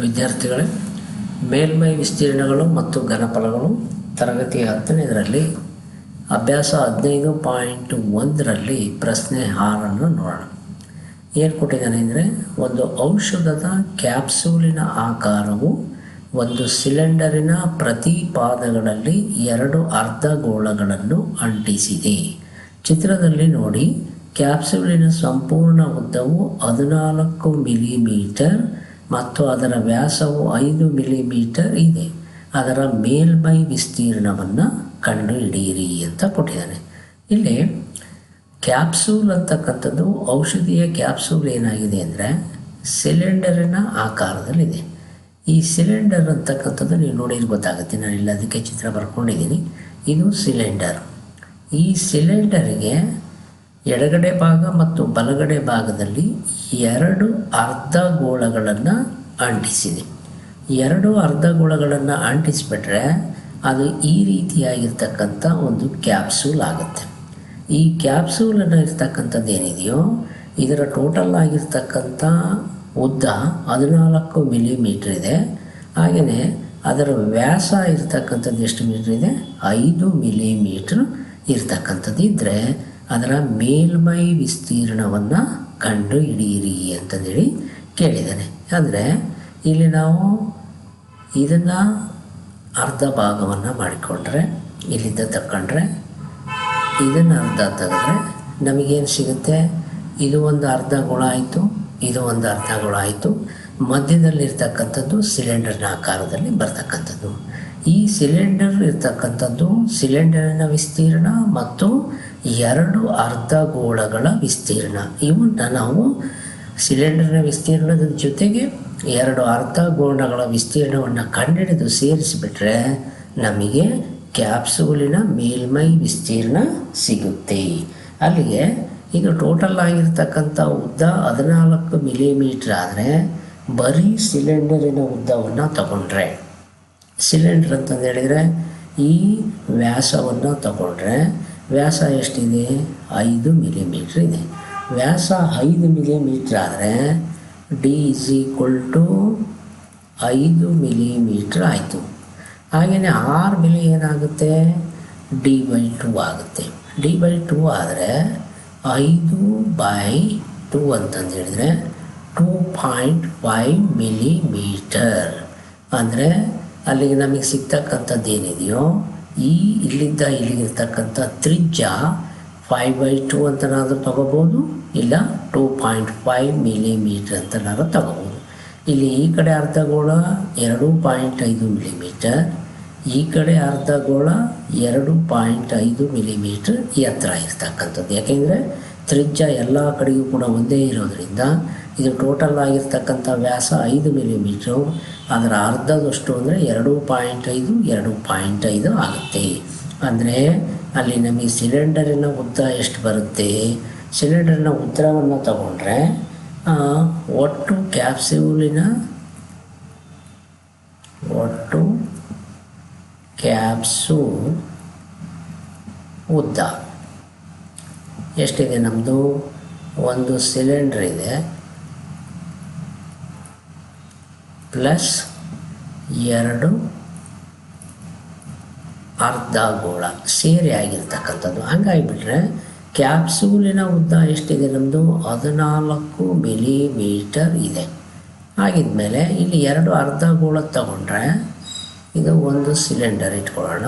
ವಿದ್ಯಾರ್ಥಿಗಳೇ, ಮೇಲ್ಮೈ ವಿಸ್ತೀರ್ಣಗಳು ಮತ್ತು ಘನಫಲಗಳು ತರಗತಿ ಹತ್ತನೇದರಲ್ಲಿ, ಅಭ್ಯಾಸ ಹದಿನೈದು ಪಾಯಿಂಟ್ ಒಂದರಲ್ಲಿ ಪ್ರಶ್ನೆ ಆರನ್ನು ನೋಡೋಣ. ಏನು ಕೊಟ್ಟಿದ್ದಾನೆ ಅಂದರೆ, ಒಂದು ಔಷಧದ ಕ್ಯಾಪ್ಸೂಲಿನ ಆಕಾರವು ಒಂದು ಸಿಲಿಂಡರಿನ ಪ್ರತಿ ಪಾದಗಳಲ್ಲಿ ಎರಡು ಅರ್ಧಗೋಳಗಳನ್ನು ಅಂಟಿಸಿದೆ. ಚಿತ್ರದಲ್ಲಿ ನೋಡಿ, ಕ್ಯಾಪ್ಸೂಲಿನ ಸಂಪೂರ್ಣ ಉದ್ದವು ಹದಿನಾಲ್ಕು ಮಿಲಿಮೀಟರ್ ಮತ್ತು ಅದರ ವ್ಯಾಸವು ಐದು ಮಿಲಿಮೀಟರ್ ಇದೆ. ಅದರ ಮೇಲ್ಮೈ ವಿಸ್ತೀರ್ಣವನ್ನು ಕಂಡುಹಿಡಿಯಿರಿ ಅಂತ ಕೊಟ್ಟಿದ್ದಾನೆ. ಇಲ್ಲಿ ಕ್ಯಾಪ್ಸೂಲ್ ಅಂತಕ್ಕಂಥದ್ದು ಔಷಧಿಯ ಕ್ಯಾಪ್ಸೂಲ್ ಏನಾಗಿದೆ ಅಂದರೆ ಸಿಲಿಂಡರಿನ ಆಕಾರದಲ್ಲಿದೆ. ಈ ಸಿಲಿಂಡರ್ ಅಂತಕ್ಕಂಥದ್ದು ನೀವು ನೋಡಿದ್ರೆ ಗೊತ್ತಾಗುತ್ತೆ. ನಾನು ಇಲ್ಲಿ ಅದಕ್ಕೆ ಚಿತ್ರ ಬರ್ಕೊಂಡಿದ್ದೀನಿ. ಇದು ಸಿಲಿಂಡರ್. ಈ ಸಿಲಿಂಡರಿಗೆ ಎಡಗಡೆ ಭಾಗ ಮತ್ತು ಬಲಗಡೆ ಭಾಗದಲ್ಲಿ ಎರಡು ಅರ್ಧಗೋಳಗಳನ್ನು ಅಂಟಿಸಿದೆ. ಎರಡು ಅರ್ಧಗೋಳಗಳನ್ನು ಅಂಟಿಸಿಬಿಟ್ರೆ ಅದು ಈ ರೀತಿಯಾಗಿರ್ತಕ್ಕಂಥ ಒಂದು ಕ್ಯಾಪ್ಸೂಲ್ ಆಗುತ್ತೆ. ಈ ಕ್ಯಾಪ್ಸೂಲನ್ನು ಇರ್ತಕ್ಕಂಥದ್ದು ಏನಿದೆಯೋ, ಇದರ ಟೋಟಲ್ ಆಗಿರ್ತಕ್ಕಂಥ ಉದ್ದ ಹದಿನಾಲ್ಕು ಮಿಲಿಮೀಟ್ರ್ ಇದೆ. ಹಾಗೆಯೇ ಅದರ ವ್ಯಾಸ ಇರ್ತಕ್ಕಂಥದ್ದು ಎಷ್ಟು ಮೀಟ್ರ್ ಇದೆ? ಐದು ಮಿಲಿಮೀಟ್ರ್ ಇರ್ತಕ್ಕಂಥದ್ದು. ಇದ್ದರೆ ಅದರ ಮೇಲ್ಮೈ ವಿಸ್ತೀರ್ಣವನ್ನು ಕಂಡು ಹಿಡಿಯಿರಿ ಅಂತಂದೇಳಿ ಕೇಳಿದ್ದಾನೆ. ಅಂದರೆ ಇಲ್ಲಿ ನಾವು ಇದನ್ನು ಅರ್ಧ ಭಾಗವನ್ನು ಮಾಡಿಕೊಂಡ್ರೆ, ಇಲ್ಲಿಂದ ತಕ್ಕೊಂಡ್ರೆ, ಇದನ್ನು ಅರ್ಧ ತೆಗೆದ್ರೆ ನಮಗೇನು ಸಿಗುತ್ತೆ? ಇದು ಒಂದು ಅರ್ಧ ಗುಣ ಆಯಿತು, ಇದು ಒಂದು ಅರ್ಧ ಗುಣ ಆಯಿತು. ಮಧ್ಯದಲ್ಲಿರ್ತಕ್ಕಂಥದ್ದು ಸಿಲಿಂಡರ್ನ ಆಕಾರದಲ್ಲಿ ಬರ್ತಕ್ಕಂಥದ್ದು. ಈ ಸಿಲಿಂಡರ್ ಇರ್ತಕ್ಕಂಥದ್ದು ಸಿಲಿಂಡರಿನ ವಿಸ್ತೀರ್ಣ ಮತ್ತು ಎರಡು ಅರ್ಧಗೋಳಗಳ ವಿಸ್ತೀರ್ಣ. ಇವನ್ನ ನಾವು ಸಿಲಿಂಡರ್ನ ವಿಸ್ತೀರ್ಣದ ಜೊತೆಗೆ ಎರಡು ಅರ್ಧಗೋಳಗಳ ವಿಸ್ತೀರ್ಣವನ್ನು ಕಂಡಿಡಿದು ಸೇರಿಸಿಬಿಟ್ರೆ ನಮಗೆ ಕ್ಯಾಪ್ಸೂಲಿನ ಮೇಲ್ಮೈ ವಿಸ್ತೀರ್ಣ ಸಿಗುತ್ತೆ. ಅಲ್ಲಿಗೆ ಈಗ ಟೋಟಲ್ ಆಗಿರ್ತಕ್ಕಂಥ ಉದ್ದ ಹದಿನಾಲ್ಕು ಮಿಲಿಮೀಟ್ರ್ ಆದರೆ ಬರೀ ಸಿಲಿಂಡರಿನ ಉದ್ದವನ್ನು ತಗೊಂಡ್ರೆ ಸಿಲಿಂಡ್ರ್ ಅಂತಂದು ಹೇಳಿದರೆ, ಈ ವ್ಯಾಸವನ್ನು ತಗೊಂಡ್ರೆ ವ್ಯಾಸ ಎಷ್ಟಿದೆ? ಐದು ಮಿಲಿಮೀಟ್ರ್ ಇದೆ. ವ್ಯಾಸ ಐದು ಮಿಲಿಮೀಟ್ರ್ ಆದರೆ ಡಿ ಇಸ್ ಈಕ್ವಲ್ ಟು ಐದು ಮಿಲಿಮೀಟ್ರ್ ಆಯಿತು. ಹಾಗೆಯೇ ಆರು ಬೆಲೆ ಏನಾಗುತ್ತೆ? ಡಿ ಬೈ ಟು ಆಗುತ್ತೆ. ಡಿ ಬೈ ಟು ಆದರೆ ಐದು ಬೈ ಟು ಅಂತಂದು ಹೇಳಿದರೆ ಟೂ ಪಾಯಿಂಟ್ ಫೈವ್ ಮಿಲಿಮೀಟರ್ ಅಂದರೆ ಅಲ್ಲಿಗೆ ನಮಗೆ ಸಿಗ್ತಕ್ಕಂಥದ್ದು ಏನಿದೆಯೋ, ಈ ಇಲ್ಲಿಂದ ಇಲ್ಲಿಗಿರ್ತಕ್ಕಂಥ ತ್ರಿಜ್ಯ ಫೈವ್ ಬೈ ಟು ಅಂತನಾದರೂ ತಗೋಬೋದು, ಇಲ್ಲ ಟೂ ಪಾಯಿಂಟ್ ಫೈವ್ ಮಿಲಿಮೀಟ್ರ್ ಅಂತನಾದರೂ ತಗೋಬೋದು. ಇಲ್ಲಿ ಈ ಕಡೆ ಅರ್ಧ ಗೋಳ ಎರಡು ಪಾಯಿಂಟ್ ಐದು ಮಿಲಿಮೀಟರ್ ಈ ಕಡೆ ಅರ್ಧ ಗೋಳ ಎರಡು ಪಾಯಿಂಟ್ ಐದು ಮಿಲಿಮೀಟ್ರ್ ಎತ್ತರ ಇರ್ತಕ್ಕಂಥದ್ದು. ಯಾಕೆಂದರೆ ತ್ರಿಜ್ಯ ಎಲ್ಲ ಕಡೆಗೂ ಕೂಡ ಒಂದೇ ಇರೋದರಿಂದ ಇದು ಟೋಟಲ್ ಆಗಿರ್ತಕ್ಕಂಥ ವ್ಯಾಸ ಐದು ಮಿಲಿಮೀಟ್ರು ಅದರ ಅರ್ಧದಷ್ಟು ಅಂದರೆ ಎರಡು ಪಾಯಿಂಟ್ ಐದು, ಎರಡು ಪಾಯಿಂಟ್ ಐದು ಆಗುತ್ತೆ. ಅಂದರೆ ಅಲ್ಲಿ ನಮಗೆ ಸಿಲಿಂಡರಿನ ಉದ್ದ ಎಷ್ಟು ಬರುತ್ತೆ? ಸಿಲಿಂಡರಿನ ಉದ್ದವನ್ನು ತಗೊಂಡ್ರೆ ಒಟ್ಟು ಕ್ಯಾಪ್ಸ್ಯೂಲಿನ ಒಟ್ಟು ಕ್ಯಾಪ್ಸೂಲ್ ಉದ್ದ. ಎಷ್ಟಿದೆ ನಮ್ಮದು ಒಂದು ಸಿಲಿಂಡ್ರ್ ಇದೆ. ಪ್ಲಸ್ ಎರಡು ಅರ್ಧ ಗೋಳ ಸೇರಿ ಆಗಿರ್ತಕ್ಕಂಥದ್ದು. ಹಂಗಾಗಿಬಿಟ್ರೆ ಕ್ಯಾಪ್ಸೂಲಿನ ಉದ್ದ ಎಷ್ಟಿದೆ ನಮ್ಮದು ಹದಿನಾಲ್ಕು ಮಿಲಿಮೀಟರ್ ಇದೆ. ಆಗಿದ್ಮೇಲೆ ಇಲ್ಲಿ ಎರಡು ಅರ್ಧ ಗೋಳ ತಗೊಂಡ್ರೆ ಇದು ಒಂದು ಸಿಲಿಂಡರ್ ಇಟ್ಕೊಳ್ಳೋಣ.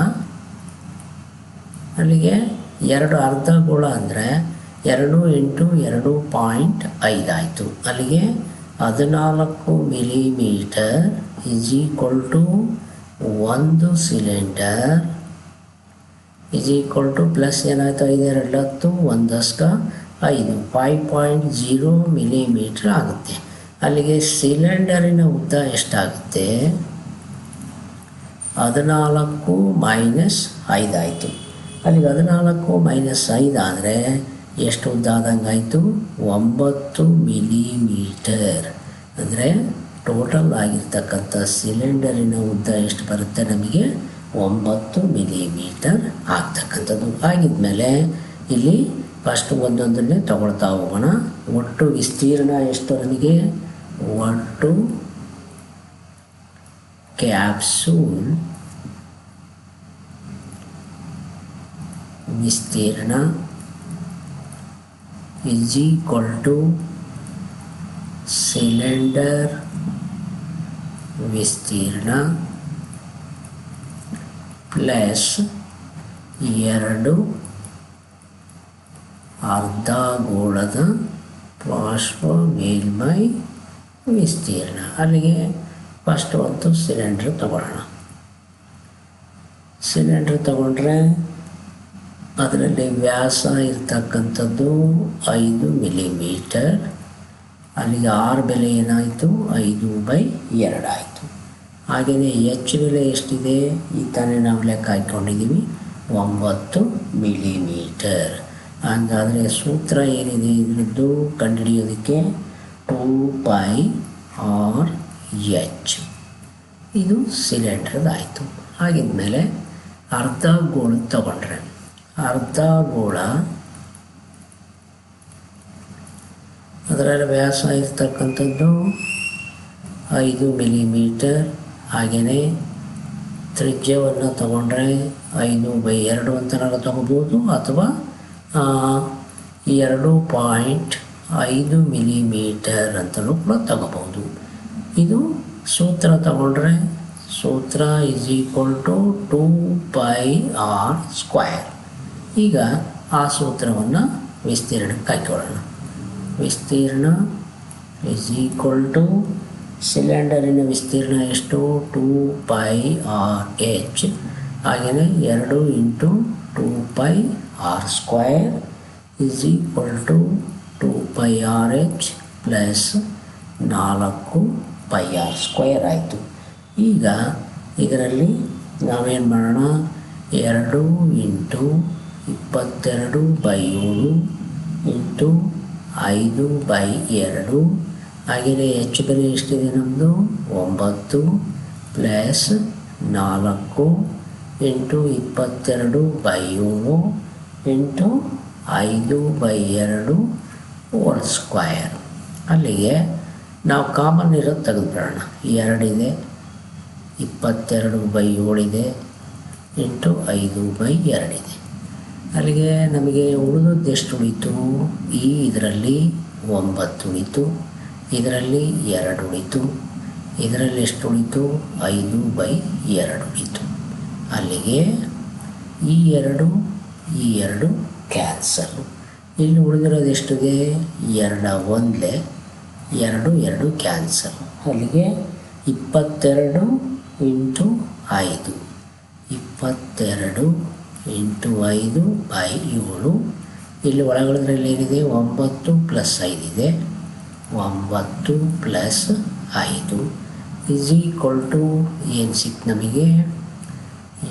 ಅಲ್ಲಿಗೆ ಎರಡು ಅರ್ಧಗೋಳ ಅಂದರೆ ಎರಡು ಎಂಟು ಎರಡು ಪಾಯಿಂಟ್ ಐದಾಯಿತು ಅಲ್ಲಿಗೆ ಹದಿನಾಲ್ಕು ಮಿಲಿಮೀಟರ್ ಇಸ್ ಈಕ್ವಲ್ ಟು ಒಂದು cylinder. Is equal to plus ಏನಾಯಿತು? ಐದು ಎರಡು ಹತ್ತು, ಒಂದಷ್ಟ ಐದು. ಫೈವ್ ಪಾಯಿಂಟ್ ಜೀರೋ ಮಿಲಿಮೀಟ್ರ್ ಆಗುತ್ತೆ. ಅಲ್ಲಿಗೆ ಸಿಲಿಂಡರಿನ ಉದ್ದ ಎಷ್ಟಾಗುತ್ತೆ? ಹದಿನಾಲ್ಕು ಮೈನಸ್ ಐದಾಯಿತು ಅಲ್ಲಿಗೆ ಹದಿನಾಲ್ಕು ಮೈನಸ್ ಐದು ಆದರೆ ಎಷ್ಟು ಉದ್ದ ಆದಂಗೆ ಆಯಿತು ಒಂಬತ್ತು ಮಿಲಿಮೀಟರ್ ಅಂದರೆ ಟೋಟಲ್ ಆಗಿರ್ತಕ್ಕಂಥ ಸಿಲಿಂಡರಿನ ಉದ್ದ ಎಷ್ಟು ಬರುತ್ತೆ ನಮಗೆ? ಒಂಬತ್ತು ಮಿಲಿಮೀಟರ್ ಆಗ್ತಕ್ಕಂಥದ್ದು. ಆಗಿದ್ಮೇಲೆ ಇಲ್ಲಿ ಫಸ್ಟ್ ಒಂದೊಂದನ್ನೇ ತಗೊಳ್ತಾ ಹೋಗೋಣ. ಒಟ್ಟು ವಿಸ್ತೀರ್ಣ ಎಷ್ಟು ನಮಗೆ? ಒಟ್ಟು ಕ್ಯಾಪ್ಸೂಲ್ ವಿಸ್ತೀರ್ಣ is equal ಸಿಲಿಂಡರ್ ವಿಸ್ತೀರ್ಣ ಪ್ಲಸ್ ಎರಡು ಅರ್ಧ ಗೋಳದ ಪಾರ್ಶ್ವ ಮೇಲ್ಮೈ ವಿಸ್ತೀರ್ಣ. ಅಲ್ಲಿಗೆ ಫಸ್ಟ್ ಒಂದು ಸಿಲಿಂಡ್ರ್ ತಗೊಳ್ಳೋಣ. ಸಿಲಿಂಡ್ರ್ ತಗೊಂಡ್ರೆ ಅದರಲ್ಲಿ ವ್ಯಾಸ ಇರ್ತಕ್ಕಂಥದ್ದು ಐದು ಮಿಲಿಮೀಟರ್. ಅಲ್ಲಿಗೆ ಆರು ಬೆಲೆ ಏನಾಯಿತು? ಐದು ಬೈ ಎರಡಾಯಿತು ಹಾಗೆಯೇ ಎಚ್ ಬೆಲೆ ಎಷ್ಟಿದೆ? ಈ ತಾನೇ ನಾವು ಲೆಕ್ಕ ಹಾಕ್ಕೊಂಡಿದ್ದೀವಿ. ಒಂಬತ್ತು ಮಿಲಿಮೀಟರ್. ಹಂಗಾದರೆ ಸೂತ್ರ ಏನಿದೆ ಇದರದ್ದು? ಕಂಡುಹಿಡಿಯೋದಕ್ಕೆ ಟೂ ಪೈ ಆರ್ ಎಚ್. ಇದು ಸಿಲಿಂಡ್ರದಾಯಿತು. ಹಾಗಿದ್ಮೇಲೆ ಅರ್ಧ ಗೋಳು ತಗೊಂಡ್ರೆ. ಅರ್ಧ ಗೋಳ ಅದರಲ್ಲಿ ವ್ಯಾಸ ಇರ್ತಕ್ಕಂಥದ್ದು ಐದು ಮಿಲಿಮೀಟರ್ ಹಾಗೆಯೇ ತ್ರಿಜ್ಯವನ್ನು ತಗೊಂಡ್ರೆ ಐದು ಬೈ ಎರಡು ಅಂತ ನಾವು ತಗೋಬೋದು ಅಥವಾ ಎರಡು ಪಾಯಿಂಟ್ ಐದು ಮಿಲಿಮೀಟರ್ ಅಂತಲೂ ಕೂಡ ತಗೋಬೋದು. ಇದು ಸೂತ್ರ ತಗೊಂಡ್ರೆ ಸೂತ್ರ is equal to two pi r square ಈಗ ಆ ಸೂತ್ರವನ್ನು ವಿಸ್ತೀರ್ಣಕ್ಕೆ ಹಾಕೊಳ್ಳೋಣ ವಿಸ್ತೀರ್ಣ ಇಸ್ ಈಕ್ವಲ್ ಟು ಸಿಲಿಂಡರಿನ ವಿಸ್ತೀರ್ಣ ಎಷ್ಟು? ಟೂ ಪೈ ಆರ್ ಎಚ್ ಹಾಗೆಯೇ ಎರಡು into two pi R square is equal to two pi R H plus ನಾಲ್ಕು ಪೈ ಆರ್ ಸ್ಕ್ವಯರ್ ಆಯಿತು. ಈಗ ಇದರಲ್ಲಿ ನಾವೇನು ಮಾಡೋಣ? ಎರಡು ಇಂಟು ಇಪ್ಪತ್ತೆರಡು ಬೈ ಏಳು ಇಂಟು ಐದು ಬೈ ಎರಡು. ಹಾಗೆಯೇ ಹೆಚ್ಚು ಬೆಲೆ ಎಷ್ಟಿದೆ ನಮ್ಮದು ಒಂಬತ್ತು ಪ್ಲಸ್ ನಾಲ್ಕು ಇಂಟು ಇಪ್ಪತ್ತೆರಡು ಬೈ ಏಳು ಇಂಟು ಐದು ಬೈ ಎರಡು ಹೋಲ್ ಸ್ಕ್ವಯರ್ ಅಲ್ಲಿಗೆ ನಾವು ಕಾಮನ್ ಇರೋದು ತೆಗೆದುಬಿಡೋಣ ಎರಡಿದೆ, ಇಪ್ಪತ್ತೆರಡು ಬೈ ಏಳಿದೆ, ಇಂಟು ಐದು ಬೈ ಎರಡಿದೆ. ಅಲ್ಲಿಗೆ ನಮಗೆ ಉಳಿದದ್ದು ಎಷ್ಟು ಉಳಿತು ಈ ಇದರಲ್ಲಿ ಒಂಬತ್ತು ಉಳಿತು ಇದರಲ್ಲಿ ಎರಡು ಉಳಿತು ಇದರಲ್ಲಿ ಎಷ್ಟು ಉಳಿತು ಐದು ಬೈ ಎರಡು ಉಳಿತು ಅಲ್ಲಿಗೆ ಈ ಎರಡು ಈ ಎರಡು ಕ್ಯಾನ್ಸಲ್. ಇಲ್ಲಿ ಉಳಿದಿರೋದು ಎಷ್ಟಿದೆ ಎರಡ ಒಂದೇ ಎರಡು ಎರಡು ಕ್ಯಾನ್ಸಲ್. ಅಲ್ಲಿಗೆ ಇಪ್ಪತ್ತೆರಡು ಇಂಟು ಐದು. ಇಪ್ಪತ್ತೆರಡು ಇಂಟು ಐದು ಬೈ ಏಳು. ಇಲ್ಲಿ ಒಳಗಡೆದ್ರಲ್ಲಿ ಏನಿದೆ? ಒಂಬತ್ತು ಪ್ಲಸ್ ಐದಿದೆ. ಒಂಬತ್ತು ಪ್ಲಸ್ ಐದು. ಇಸ್ ಈಕ್ವಲ್ ಟು ಏನು ಸಿಕ್ತು ನಮಗೆ?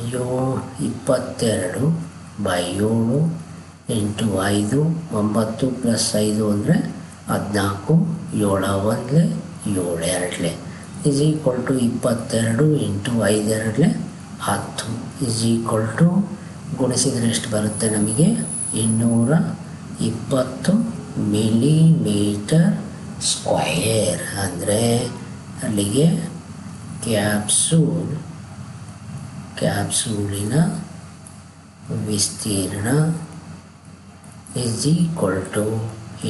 ಯೋ ಇಪ್ಪತ್ತೆರಡು ಬೈ ಏಳು. ಎಂಟು ಐದು, ಒಂಬತ್ತು ಪ್ಲಸ್ ಐದು ಅಂದರೆ ಹದಿನಾಲ್ಕು, ಏಳ ಒಂದಲೇ, ಏಳು ಎರಡಲೆ. ಇಸ್ ಈಕ್ವಲ್ ಟು ಇಪ್ಪತ್ತೆರಡು ಇಂಟು ಐದೆರಡಲೆ ಹತ್ತು. ಇಸ್ ಈಕ್ವಲ್ ಟು ಗುಣಿಸಿದರೆ ಎಷ್ಟು ಬರುತ್ತೆ ನಮಗೆ. ಇನ್ನೂರ ಇಪ್ಪತ್ತು ಮಿಲಿಮೀಟರ್ ಸ್ಕ್ವಯರ್ ಅಂದರೆ ಅಲ್ಲಿಗೆ ಕ್ಯಾಪ್ಸೂಲ್, ಕ್ಯಾಪ್ಸೂಲಿನ ವಿಸ್ತೀರ್ಣ ಇಸ್ ಈಕ್ವಲ್ ಟು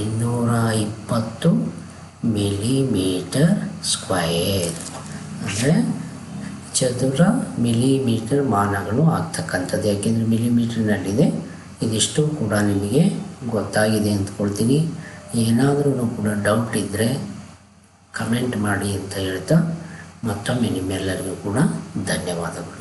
ಇನ್ನೂರ ಇಪ್ಪತ್ತು ಮಿಲಿಮೀಟರ್ ಸ್ಕ್ವಯರ್ ಅಂದರೆ ಚದುರ ಮಿಲಿಮೀಟರ್ ಮಾನಗಳು ಆಗ್ತಕ್ಕಂಥದ್ದು. ಯಾಕೆಂದರೆ ಮಿಲಿಮೀಟರ್ನಲ್ಲಿದೆ. ಇದಿಷ್ಟು ಕೂಡ ನಿಮಗೆ ಗೊತ್ತಾಗಿದೆ ಅಂದ್ಕೊಳ್ತೀನಿ. ಏನಾದರೂ ಕೂಡ ಡೌಟ್ ಇದ್ದರೆ ಕಮೆಂಟ್ ಮಾಡಿ ಅಂತ ಹೇಳ್ತಾ ಮತ್ತೊಮ್ಮೆ ನಿಮ್ಮೆಲ್ಲರಿಗೂ ಕೂಡ ಧನ್ಯವಾದಗಳು.